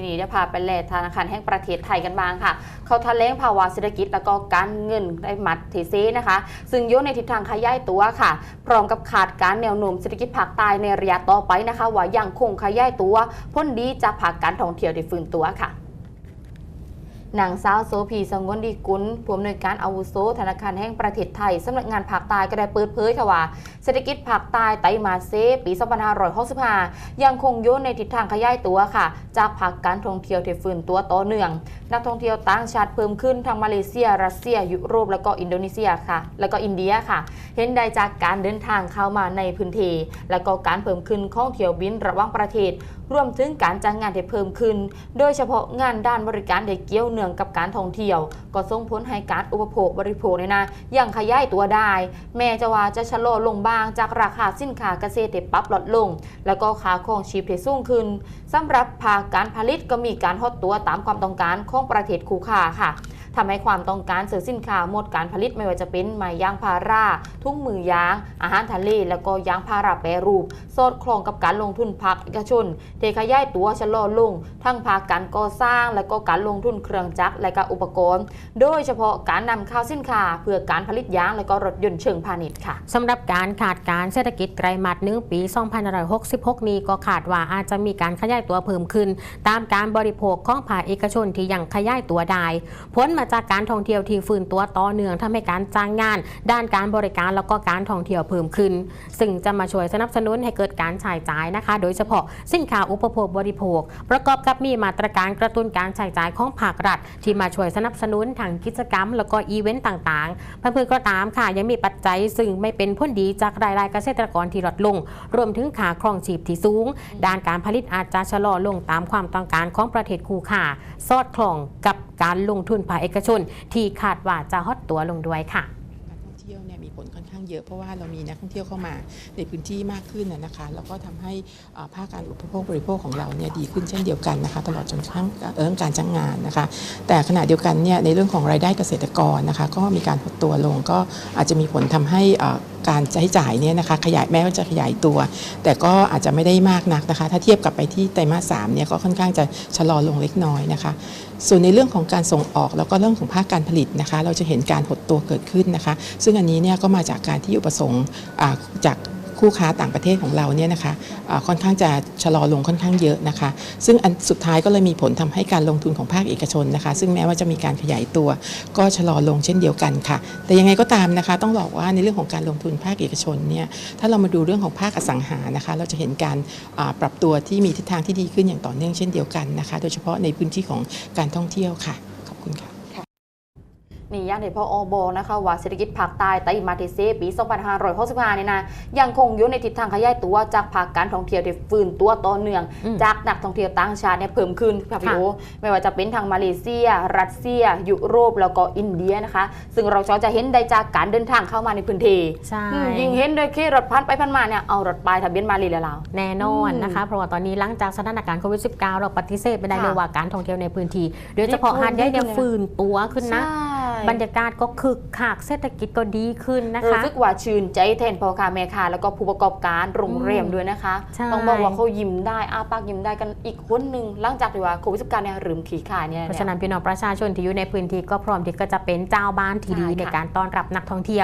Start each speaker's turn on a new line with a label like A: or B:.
A: ทีนี้จะพาไปแลธนาคารแห่งประเทศไทยกันบ้างค่ะ เขาแถลงภาวะเศรษฐกิจแล้วก็การเงินได้มัดเทเซนะคะ ซึ่งโยนในทิศทางขยายตัวค่ะ พร้อมกับขาดการแนวโน้มเศรษฐกิจภาคใต้ในระยะต่อไปนะคะ ว่ายังคงขยายตัว พ้นดีจากภาคการท่องเที่ยวได้ฟื้นตัวค่ะ นางสาวโสพีสงวนดีกุลผู้อำนวยการอาวุโสธนาคารแห่งประเทศไทยสำนักงานภาคใต้ก็ได้เปิดเผยค่ะว่าเศรษฐกิจภาคใต้ไตมาเซปี2565ยังคงโยนในทิศทางขยายตัวค่ะ จากภาคการท่องเที่ยวที่ฟื้นตัวต่อเนื่อง นักท่องเที่ยวต่างชาติเพิ่มขึ้นทั้งมาเลเซีย รัสเซีย ยุโรป แล้วก็อินโดนีเซียค่ะ แล้วก็อินเดียค่ะ เห็นได้จากการเดินทางเข้ามาในพื้นที่แล้วก็การเพิ่มขึ้นของเที่ยวบินระหว่างประเทศ รวมถึงการจ้างงานที่เพิ่มขึ้น โดยเฉพาะงานด้านบริการที่เกี่ยวเนื่องกับการท่องเที่ยว ก็ส่งผลให้การอุปโภคบริโภคเนี่ยนะยังขยายตัวได้ แม้จะว่าจะชะลอลงบ้างจากราคาสินค้าเกษตรที่ปรับลดลง แล้วก็ค่าครองชีพที่สูงขึ้นสำหรับภาคการผลิตก็มีการหดตัวตามความต้องการของประเทศคู่ค้าค่ะทำให้ความต้องการซื้อสินค้าหมดการผลิตไม่ว่าจะเป็นไม้ยางพารา ทุ่งมือยาง อาหารทะเล แล้วก็ยางพาราแปรรูป สอดคล้องกับการลงทุนภาคเอกชนเทขยายตัวชะลอลง ทั้งภาคการก่อสร้างและก็การลงทุนเครื่องจักรและก็อุปกรณ์ โดยเฉพาะการนำเข้าสินค้าเพื่อการผลิตยางและก็รถยนต์เชิงพาณิชย์ค่ะ
B: สำหรับการขาดการเศรษฐกิจไตรมาสหนึ่งปี2566 นี้ก็ขาดว่าอาจจะมีการขยายตัวเพิ่มขึ้น ตามการบริโภคของภาคเอกชนที่ยังขยายตัวได้ผลมาจากการท่องเที่ยวที่ฟื้นตัวต่อเนื่องทำให้การจ้างงาน ด้านการบริการแล้วก็การท่องเที่ยวเพิ่มขึ้น ซึ่งจะมาช่วยสนับสนุนให้เกิดการใช้จ่ายนะคะ โดยเฉพาะสินค้าอุปโภคบริโภค ประกอบกับมีมาตรการกระตุ้นการใช้จ่ายของภาครัฐ ที่มาช่วยสนับสนุนทางกิจกรรม แล้วก็อีเวนต์ต่างๆ เพื่อนๆก็ตามค่ะ ยังมีปัจจัยซึ่งไม่เป็นผลดีจากรายได้เกษตรกรที่ลดลง รวมถึงขาครองชีพที่สูง ด้านการผลิตอาจจะชะลอลงตามความต้องการของประเทศคู่ค้าสอดคล้องกับการลงทุนภาคเอกชน ที่คาดว่าจะฮอตตัวลงด้วยค่ะา
C: งเยอะเพราะว่าเรามีนักท่องเที่ยวเข้ามาในพื้นที่มากขึ้นนะคะแล้วก็ทำให้ภาคการอุปโภคบริโภคของเราเนี่ยดีขึ้นเช่นเดียวกันนะคะตลอดจนทั้งเรื่องการจ้างงานนะคะ แต่ขณะเดียวกันเนี่ยในเรื่องของรายได้เกษตรกรนะคะก็มีการหดตัวลงก็อาจจะมีผลทำให้อ่า การใช้จ่ายเนี่ยนะคะขยายแม้ว่าจะขยายตัว แต่ก็อาจจะไม่ได้มากนักนะคะ ถ้าเทียบกับไปที่ไตรมาสสามเนี่ยก็ค่อนข้างจะชะลอลงเล็กน้อยนะคะ ส่วนในเรื่องของการส่งออกแล้วก็เรื่องของภาคการผลิตนะคะ เราจะเห็นการหดตัวเกิดขึ้นนะคะ ซึ่งอันนี้เนี่ยก็มาจากการที่อุปสงค์จาก คู่ค้าต่างประเทศของเราเนี่ยนะคะค่อนข้างจะชะลอลงค่อนข้างเยอะนะคะ ซึ่งอันสุดท้ายก็เลยมีผลทำให้การลงทุนของภาคเอกชนนะคะ ซึ่งแม้ว่าจะมีการขยายตัว ก็ชะลอลงเช่นเดียวกันค่ะ แต่ยังไงก็ตามนะคะ ต้องบอกว่าในเรื่องของการลงทุนภาคเอกชนเนี่ยถ้าเรามาดูเรื่องของภาคอสังหานะคะ เราจะเห็นการปรับตัวที่มีทิศทางที่ดีขึ้นอย่างต่อเนื่องเช่นเดียวกันนะคะ โดยเฉพาะในพื้นที่ของการท่องเที่ยวค่ะ ขอบคุณค่ะ
A: นี่อย่างที่พออบอกนะคะว่าเศรษฐกิจภาคใต้ไตรมาสที่สี่ปี 2565เนี่ยนะยังคงอยู่ในทิศทางขยายตัวจากภาคการท่องเที่ยวที่ฟื้นตัวต่อเนื่อง
B: อืม
A: จากนักท่องเที่ยวต่างชาติเนี่ยเพิ่มขึ้นค่ะพี่
B: ค่ะ
A: โอไม่ว่าจะเป็นทางมาเลเซีย รัสเซีย ยุโรปแล้วก็อินเดียนะคะ ซึ่งเราจะเห็นได้จากการเดินทางเข้ามาในพื้นที่
B: ใช่
A: อืมยิ่งเห็นโดยที่รถพันไปพันมาเนี่ยเอารถปลายทะเบียนมาลีแล้วเรา
B: แน่นอน
A: อืม
B: นะคะเพราะว่าตอนนี้หลังจากสถานการณ์โควิด -19 เราปฏิเสธไม่ได้
A: ค่ะ
B: เลยว่าการท่องเที่ยวในพื้นที่โดยเฉพาะ
A: นี่
B: หาดใหญ่เนี่ย
A: เพิ่มขึ้นเลยนะ
B: ฟื้นตัวขึ้นนะ
A: ใช่
B: บรรยากาศก็คึกคักเศรษฐกิจก็ดีขึ้นนะ
A: รู้
B: คะ
A: สึกว่าชื่นใจแทนพ่อค้าแม่ค้าแล้วก็ผู้ประกอบการโรงแรมด้วยนะคะ
B: ใช่
A: ต้องบอกว่าเขายิ้มได้อาปากยิ้มได้กันอีกคนหนึ่งหลังจากที่ว่าโควิด19เนี่ยลืมขี่ขายเนี่ย
B: เพราะฉะนั้นพี่น้องประชาชนที่อยู่ในพื้นที่ก็พร้อมที่ก็จะเป็นเจ้าบ้านที่ดี
A: ใช่ค่ะ
B: ในการต้อนรับนักท่องเที่ยว